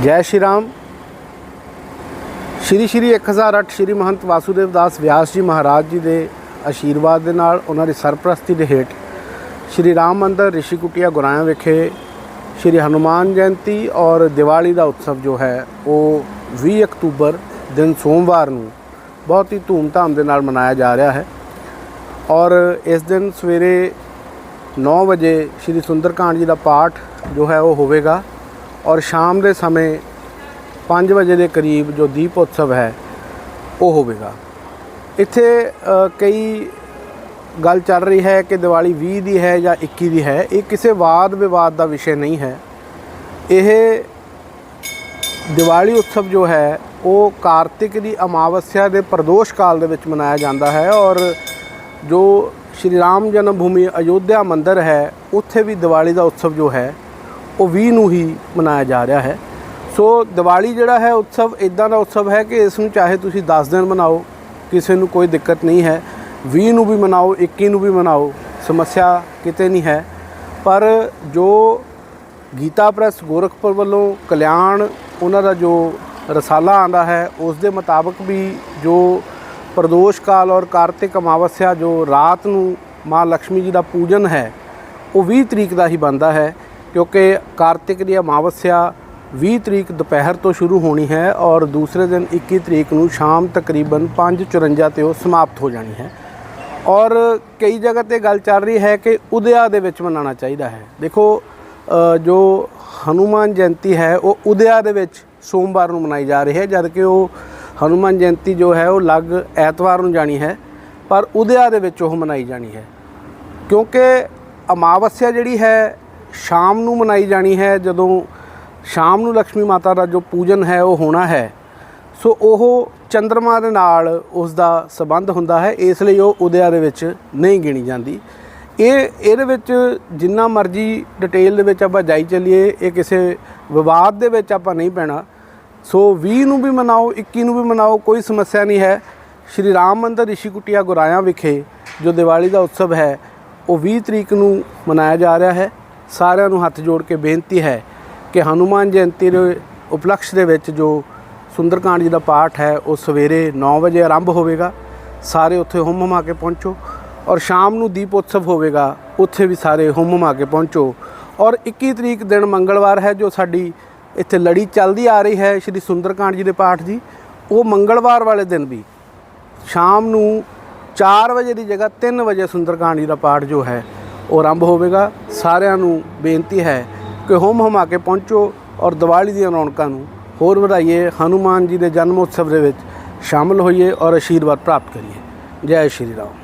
ਜੈ ਸ਼੍ਰੀ ਰਾਮ। ਸ਼੍ਰੀ ਸ਼੍ਰੀ 1008 ਸ਼੍ਰੀ ਮਹੰਤ ਵਾਸੂਦੇਵ ਦਾਸ ਵਿਆਸ ਜੀ ਮਹਾਰਾਜ ਜੀ ਦੇ ਆਸ਼ੀਰਵਾਦ ਦੇ ਨਾਲ ਉਹਨਾਂ ਦੀ ਸਰਪ੍ਰਸਤੀ ਦੇ ਹੇਠ ਸ਼੍ਰੀ ਰਾਮ ਮੰਦਰ ਰਿਸ਼ੀ ਕੁਟੀਆ ਗੁਰਾਇਆ ਵਿਖੇ ਸ਼੍ਰੀ ਹਨੂਮਾਨ ਜਯੰਤੀ ਔਰ ਦੀਵਾਲੀ ਦਾ ਉਤਸਵ ਜੋ ਹੈ, ਉਹ 20 ਅਕਤੂਬਰ ਦਿਨ ਸੋਮਵਾਰ ਨੂੰ ਬਹੁਤ ਹੀ ਧੂਮਧਾਮ ਦੇ ਨਾਲ ਮਨਾਇਆ ਜਾ ਰਿਹਾ ਹੈ ਔਰ ਇਸ ਦਿਨ ਸਵੇਰੇ 9 ਵਜੇ ਸ਼੍ਰੀ ਸੁੰਦਰਕਾਂਡ ਜੀ ਦਾ ਪਾਠ ਜੋ ਹੈ, ਉਹ ਹੋਵੇਗਾ। ਔਰ ਸ਼ਾਮ ਦੇ ਸਮੇਂ 5 ਵਜੇ ਦੇ ਕਰੀਬ ਜੋ ਦੀਪ ਉਤਸਵ ਹੈ, ਉਹ ਹੋਵੇਗਾ। ਇੱਥੇ ਕਈ ਗੱਲ ਚੱਲ ਰਹੀ ਹੈ ਕਿ ਦੀਵਾਲੀ 20 ਦੀ ਹੈ ਜਾਂ 21 ਦੀ ਹੈ। ਇਹ ਕਿਸੇ ਵਾਦ ਵਿਵਾਦ ਦਾ ਵਿਸ਼ੇ ਨਹੀਂ ਹੈ। ਇਹ ਦੀਵਾਲੀ ਉਤਸਵ ਜੋ ਹੈ, ਉਹ ਕਾਰਤਿਕ ਦੀ ਅਮਾਵਸਿਆ ਦੇ ਪ੍ਰਦੋਸ਼ ਕਾਲ ਦੇ ਵਿੱਚ ਮਨਾਇਆ ਜਾਂਦਾ ਹੈ ਔਰ ਜੋ ਸ਼੍ਰੀ ਰਾਮ ਜਨਮ ਭੂਮੀ ਅਯੋਧਿਆ ਮੰਦਿਰ ਹੈ, ਉੱਥੇ ਵੀ ਦੀਵਾਲੀ ਦਾ ਉਤਸਵ ਜੋ ਹੈ ਉਹ 20 ਨੂੰ ਹੀ ਮਨਾਇਆ ਜਾ ਰਿਹਾ ਹੈ। ਸੋ ਦੀਵਾਲੀ ਜਿਹੜਾ ਹੈ ਉਤਸਵ ਇਦਾਂ ਦਾ ਉਤਸਵ ਹੈ ਕਿ ਇਸ ਨੂੰ ਚਾਹੇ ਤੁਸੀਂ 10 ਦਿਨ ਮਨਾਓ, ਕਿਸੇ ਨੂੰ ਕੋਈ ਦਿੱਕਤ ਨਹੀਂ ਹੈ। 20 ਨੂੰ ਵੀ ਮਨਾਓ 21 ਨੂੰ ਵੀ ਮਨਾਓ, ਸਮੱਸਿਆ ਕਿਤੇ ਨਹੀਂ ਹੈ। ਪਰ ਜੋ ਗੀਤਾ ਪ੍ਰੈਸ ਗੋਰਖਪੁਰ ਵੱਲੋਂ ਕਲਿਆਣ, ਉਹਨਾਂ ਦਾ ਜੋ ਰਸਾਲਾ ਆਂਦਾ ਹੈ, ਉਸ ਦੇ ਮੁਤਾਬਕ ਵੀ ਜੋ ਪ੍ਰਦੋਸ਼ ਕਾਲ ਔਰ ਕਾਰਤਿਕ ਅਮਾਵਸਿਆ, ਜੋ ਰਾਤ ਨੂੰ ਮਾਂ ਲక్ష్ਮੀ ਜੀ ਦਾ ਪੂਜਨ ਹੈ, ਉਹ 20 ਤਰੀਕ ਦਾ ਹੀ ਬਣਦਾ ਹੈ। ਕਿਉਂਕਿ ਕਾਰਤਿਕ ਦੀ ਅਮਾਵਸਿਆ 20 ਤਰੀਕ ਦੁਪਹਿਰ ਤੋਂ ਸ਼ੁਰੂ ਹੋਣੀ ਹੈ ਔਰ ਦੂਸਰੇ ਦਿਨ 21 ਤਰੀਕ ਨੂੰ ਸ਼ਾਮ ਤਕਰੀਬਨ 5:54 ਤੇ ਉਹ ਸਮਾਪਤ ਹੋ ਜਾਣੀ ਹੈ। ਔਰ ਕਈ ਜਗ੍ਹਾ ਤੇ ਗੱਲ ਚੱਲ ਰਹੀ ਹੈ ਕਿ ਉਦਿਆ ਦੇ ਵਿੱਚ ਮਨਾਉਣਾ ਚਾਹੀਦਾ ਹੈ। ਦੇਖੋ ਜੋ ਹਨੂਮਾਨ ਜਯੰਤੀ ਹੈ, ਉਹ ਉਦਿਆ ਦੇ ਵਿੱਚ ਸੋਮਵਾਰ ਨੂੰ ਮਨਾਈ ਜਾ ਰਹੀ ਹੈ ਜਦ ਕਿ ਉਹ ਹਨੂਮਾਨ ਜਯੰਤੀ ਜੋ ਹੈ, ਉਹ ਲੱਗ ਐਤਵਾਰ ਨੂੰ ਜਾਣੀ ਹੈ, ਪਰ ਉਦਿਆ ਦੇ ਵਿੱਚ ਉਹ ਮਨਾਈ ਜਾਣੀ ਹੈ। ਕਿਉਂਕਿ ਅਮਾਵਸਿਆ ਜਿਹੜੀ ਹੈ ਸ਼ਾਮ ਨੂੰ ਮਨਾਈ ਜਾਣੀ ਹੈ, ਜਦੋਂ ਸ਼ਾਮ ਨੂੰ ਲక్ష్ਮੀ ਮਾਤਾ ਦਾ ਜੋ ਪੂਜਨ ਹੈ, ਉਹ ਹੋਣਾ ਹੈ। ਸੋ ਉਹ ਚੰਦਰਮਾ ਦੇ ਨਾਲ ਉਸ ਦਾ ਸਬੰਧ ਹੁੰਦਾ ਹੈ, ਇਸ ਲਈ ਉਹ ਉਦਿਆ ਦੇ ਵਿੱਚ ਨਹੀਂ ਗਿਣੀ ਜਾਂਦੀ। ਇਹ, ਇਹਦੇ ਵਿੱਚ ਜਿੰਨਾ ਮਰਜ਼ੀ ਡਿਟੇਲ ਦੇ ਵਿੱਚ ਆਪਾਂ ਜਾਈ ਚੱਲੀਏ, ਇਹ ਕਿਸੇ ਵਿਵਾਦ ਦੇ ਵਿੱਚ ਆਪਾਂ ਨਹੀਂ ਪੈਣਾ। ਸੋ 20 ਨੂੰ ਵੀ ਮਨਾਓ 21 ਨੂੰ ਵੀ ਮਨਾਓ, ਕੋਈ ਸਮੱਸਿਆ ਨਹੀਂ ਹੈ। ਸ਼੍ਰੀ ਰਾਮ ਮੰਦਰ ਰਿਸ਼ੀ ઋષਿਕੁਟਿਆ ਗੁਰਾਇਆ ਵਿਖੇ ਜੋ ਦੀਵਾਲੀ ਦਾ ਉਤਸਵ ਹੈ, ਉਹ 20 ਤਰੀਕ ਨੂੰ ਮਨਾਇਆ ਜਾ ਰਿਹਾ ਹੈ। ਸਾਰਿਆਂ ਨੂੰ ਹੱਥ ਜੋੜ ਕੇ ਬੇਨਤੀ ਹੈ ਕਿ ਹਨੂਮਾਨ ਜਯੰਤੀ ਦੇ ਉਪਲਕਸ਼ ਦੇ ਵਿੱਚ ਜੋ ਸੁੰਦਰਕਾਂਡ ਜੀ ਦਾ ਪਾਠ ਹੈ, ਉਹ ਸਵੇਰੇ 9 ਵਜੇ ਆਰੰਭ ਹੋਵੇਗਾ। ਸਾਰੇ ਉੱਥੇ ਹੁੰਮ ਹਮਾ ਕੇ ਪਹੁੰਚੋ ਔਰ ਸ਼ਾਮ ਨੂੰ ਦੀਪ ਉਤਸਵ ਹੋਵੇਗਾ, ਉੱਥੇ ਵੀ ਸਾਰੇ ਹੁੰਮ ਹਮਾ ਕੇ ਪਹੁੰਚੋ। ਔਰ 21 ਤਰੀਕ ਦਿਨ ਮੰਗਲਵਾਰ ਹੈ, ਜੋ ਸਾਡੀ ਇੱਥੇ ਲੜੀ ਚੱਲਦੀ ਆ ਰਹੀ ਹੈ, ਸ਼੍ਰੀ ਸੁੰਦਰਕਾਂਡ ਜੀ ਦੇ ਪਾਠ ਦੀ ਉਹ ਮੰਗਲਵਾਰ ਵਾਲੇ ਦਿਨ ਵੀ। ਸ਼ਾਮ ਨੂੰ 4 ਵਜੇ ਦੀ ਜਗ੍ਹਾ 3 ਵਜੇ ਸੁੰਦਰਕਾਂਡ ਜੀ ਦਾ ਪਾਠ ਜੋ ਹੈ ਉਹ ਆਰੰਭ ਹੋਵੇਗਾ। ਸਾਰਿਆਂ ਨੂੰ ਬੇਨਤੀ ਹੈ ਕਿ ਹੋਮ ਹਮਾ ਕੇ ਪਹੁੰਚੋ ਔਰ ਦੀਵਾਲੀ ਦੀਆਂ ਰੌਣਕਾਂ ਨੂੰ ਹੋਰ ਵਧਾਈਏ, ਹਨੂਮਾਨ ਜੀ ਦੇ ਜਨਮ ਉਤਸਵ ਦੇ ਵਿੱਚ ਸ਼ਾਮਲ ਹੋਈਏ ਔਰ ਆਸ਼ੀਰਵਾਦ ਪ੍ਰਾਪਤ ਕਰੀਏ। ਜੈ ਸ਼੍ਰੀ ਰਾਮ।